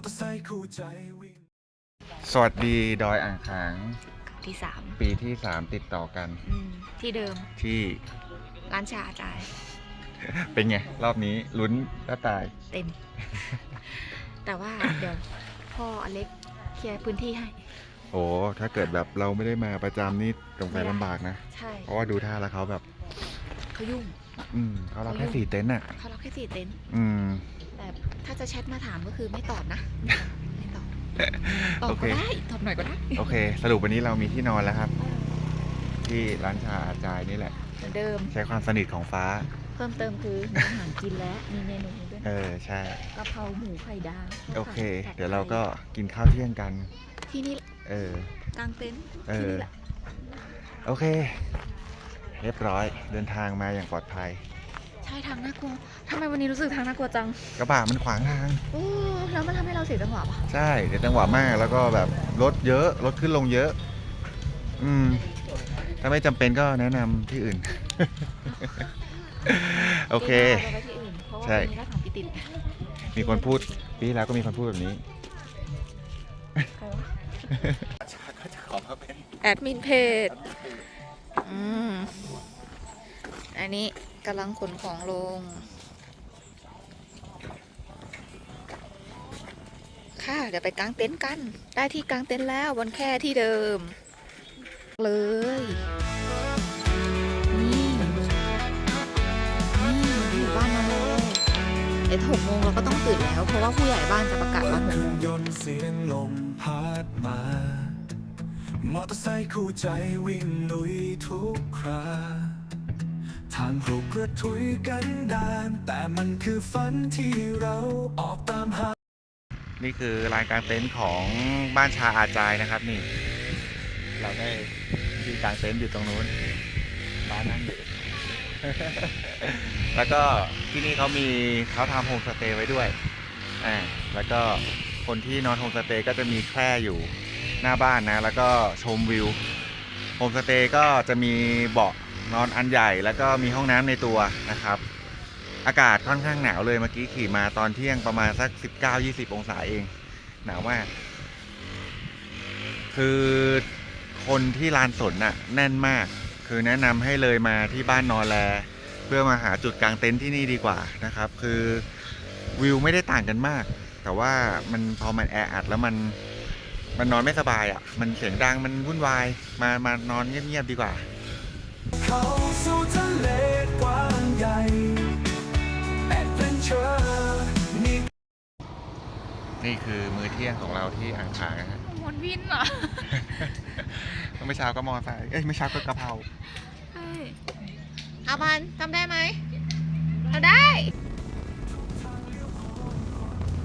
อเตอร์ไซค์คู่ใจวิ่ง สวัสดีดอยอ่างขาง ที่สามปีที่3ติดต่อกันอืมที่เดิมที่ร้านชาจ่ายเป็นไง รอบนี้ลุ้นก็ตาย เต็ม แต่ว่าเดี๋ยวพ่ออเล็กเคลียร์พื้นที่ให้ โอ้ถ้าเกิดแบบเราไม่ได้มาประจำนี่ตรงไปไม่ได้ลำบากนะ ใช่เพราะว่าดูท่าแล้วเขาแบบ เขายุ่ง อืมเขารับแค่สี่เต็นท์อะ เขารับแค่สี่เต็นท์อืม แต่ถ้าจะแชทมาถามก็คือไม่ตอบนะไม่ตอบตอบโอเคก็ได้ตอบหน่อยก็ได้โอเค สรุปวันนี้เรามีที่นอนแล้วครับ ที่ร้านชาอาจายนี่แหละเหมือนเดิม ใช้ความสนิทของฟ้า เพิ่มเติมคือมีอาหารกินและมีเมนูด้วยเออใช่กะเพราหมูไข่ดาวโอเคผัผัเดี๋ยวเราก็กินข้าวเที่ยงกัน ที่นี่เออกลางเต็นท์เอที่อนี่แหละโอเค เรียบร้อยเดินทางมาอย่างปลอดภัยใช่ทางน่ากลัวทำไมวันนี้รู้สึกทางน่ากลัวจังกระบะมันขวางทาง โอ้แล้วมันทำให้เราเสียจังหวะปะใช่ เดี๋ยวจังหวะมากแล้วก็แบบรถเยอะ รถขึ้นลงเยอะ อืม ถ้าไม่จำเป็นก็แนะนำที่อื่น โอเคปีหน้าราไปที่อื่นเพราะว่าใช่ปีนี้ก็ถามพี่ติดมีคนพูดปีที่แล้วก็มีคนพูดแบบนี้ ใครวะ ก็จะขอมาเป็น แอดมินเพจ อืม อันนี้ กำลังขนของลง ค่ะ เดี๋ยวไปกางเต็นท์กัน ได้ที่กางเต็นท์แล้วบนแค่ที่เดิม เลยนี่นี่อยู่บ้านมาเลยเดี๋ยวหกโมงเราก็ต้องตื่นแล้ว เพราะว่าผู้ใหญ่บ้านจะประกาศว่าหกโมงยนต์เสียงลมพัดมามอเตอร์ไซค์คู่ใจวิ่งลุยทุกคราางปลุกกระทุยกันดาน แต่มันคือฝันที่เราออกตามหา นี่คือลานกลางเต็นท์ของบ้านชาอาจายนะครับนี่ เราได้ที่กลางเต็นท์อยู่ตรงนู้นร้านนั่งอยู่ แล้วก็ที่นี่เขามีเขาทำโฮมสเตย์ไว้ด้วยอ่าแล้วก็คนที่นอนโฮมสเตย์ก็จะมีแคร่อยู่หน้าบ้านนะ แล้วก็ชมวิวโฮมสเตย์ก็จะมีเบาะ นอนอันใหญ่แล้วก็มีห้องน้ำในตัวนะครับ อากาศค่อนข้างหนาวเลยเมื่อกี้ขี่มาตอนเที่ยงประมาณสัก 19-20 องศาเอง หนาวมาก คือคนที่ลานสนน่ะแน่นมาก คือแนะนำให้เลยมาที่บ้านนอนแล เพื่อมาหาจุดกลางเต็นท์ที่นี่ดีกว่านะครับ คือวิวไม่ได้ต่างกันมาก แต่ว่ามันพอมันแออัดแล้วมันมันนอนไม่สบายอะ มันเสียงดัง มันวุ่นวาย มา มานอนเงียบๆดีกว่า เขาสู่ทะเลกว้างใหญ่แอดเวนเจอร์นี่นี่คือมื้อเที่ยงของเราที่อ่างขางนะฮะ หมดวินเหรอเมื่อเช้าก็มอไซค์เอ้ยเมื่อเช้าก็กะเพราใช่อาบันจำได้ไหมจำได้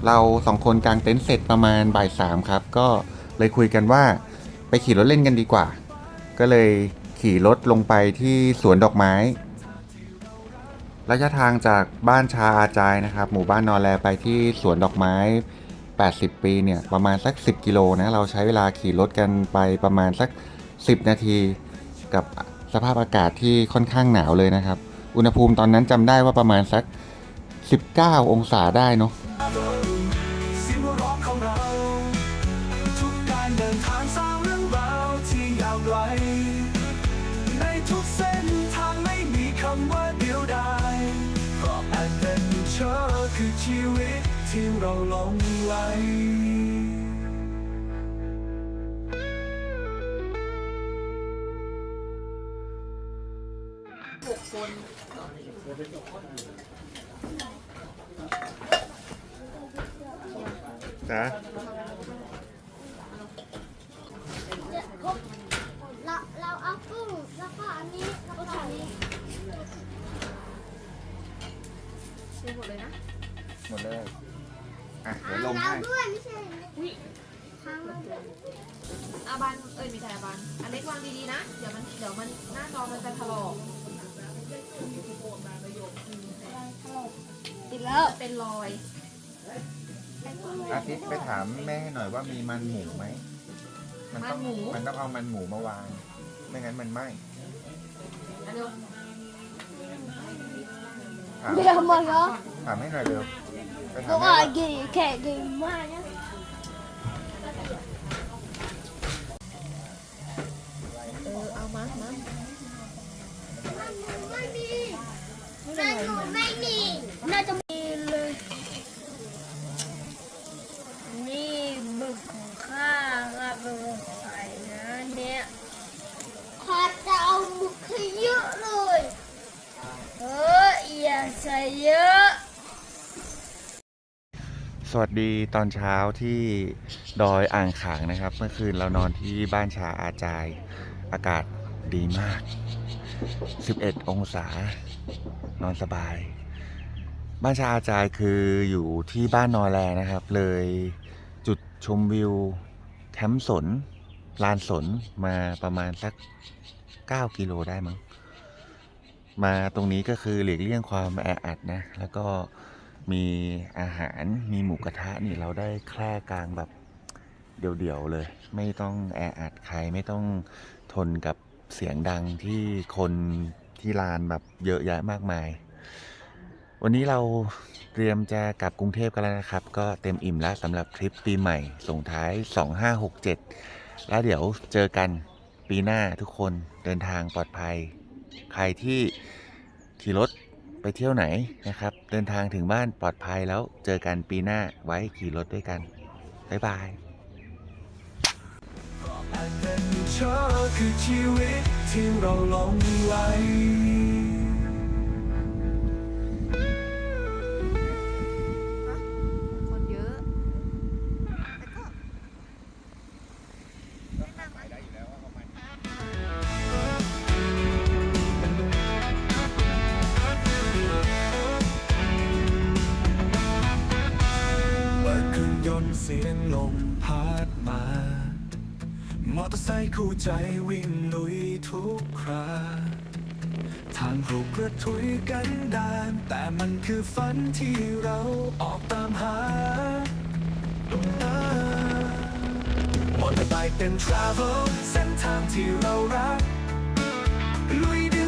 เราสองคนกางเต็นท์เสร็จประมาณบ่ายสามครับ ก็เลยคุยกันว่าไปขี่รถเล่นกันดีกว่า ก็เลย ขี่รถลงไปที่สวนดอกไม้ ระยะทางจากบ้านชาอาจายนะครับ หมู่บ้านนอแลไปที่สวนดอกไม้ 80 ปีเนี่ยประมาณสัก 10 กิโลนะเราใช้เวลาขี่รถกันไปประมาณสัก 10 นาที กับสภาพอากาศที่ค่อนข้างหนาวเลยนะครับ อุณหภูมิตอนนั้นจำได้ว่าประมาณสัก 19 องศาได้เนาะ เราหลงไหลนะเราเราเอากุ้งแล้วก็อันนี้แล้วก็อันนี้หมดเลยนะ หมดเลย อะเดี๋ยวลงเราให้ด้วยไม่ใช่ค้างไว้ด้วยอาบันเอ้ยมีแต่อาบันอันเล็กวางดีๆนะ เดี๋ยวมันเดี๋ยวมันหน้าจอมันจะถลอกปิดแล้ว เป็นรอยอาทิตย์ไปถามแม่หน่อยว่ามีมันหมูไหม มันต้องมันหมูมันต้องเอามันหมูมาวาง ไม่งั้นมันไหมอันเดียวถามเดี๋ยวหมดแล้วถามให้หน่อยเร็ว เพราะว่าเกยแขกเกยมากนะเออเอามามาไม่มีหนูไม่มีน่าจะมีเลย นี่บึกของข้าครับบึกของในะเนี่ยข้าจะเอาบึกให้เยอะเลย เอออย่าใส่เยอะ วัสดีตอนเช้าที่ดอยอ่างขางนะครับ เมื่อคืนเรานอนที่บ้านชาอาจายอากาศดีมาก 11 องศานอนสบาย บ้านชาอาจายคืออยู่ที่บ้านนอแลนะครับ เลยจุดชมวิวแคมป์สนลานสนมาประมาณสัก 9 กิโลได้มั้งมาตรงนี้ก็คือหลีกเลี่ยงความแออัดนะ แล้วก็ มีอาหารมีหมูกระทะนี่เราได้แคร่กลางแบบเดี่ยวๆเลย ไม่ต้องแออัดใครไม่ต้องทนกับเสียงดังที่คนที่ลานแบบเยอะแยะมากมาย วันนี้เราเตรียมจะกลับกรุงเทพกันแล้วนะครับ ก็เต็มอิ่มแล้วสำหรับทริปปีใหม่ส่งท้าย 2567 แล้วเดี๋ยวเจอกันปีหน้าทุกคนเดินทางปลอดภัย ใครที่ขี่รถ ไปเที่ยวไหนนะครับ เดินทางถึงบ้านปลอดภัยแล้วเจอกันปีหน้าไว้ขี่รถด้วยกัน บ๊ายบายเวนเจอคือชีวิตที่เราลงไห เสียงลมพัดมา มอเตอร์ไซค์คู่ใจวิ่งลุยทุกคราทางรูกระทุยกันดาน แต่มันคือฝันที่เราออกตามหามอเตอร์ไซค์เป็นทราเวลเส้นทางที่เรารัก ลุยเดื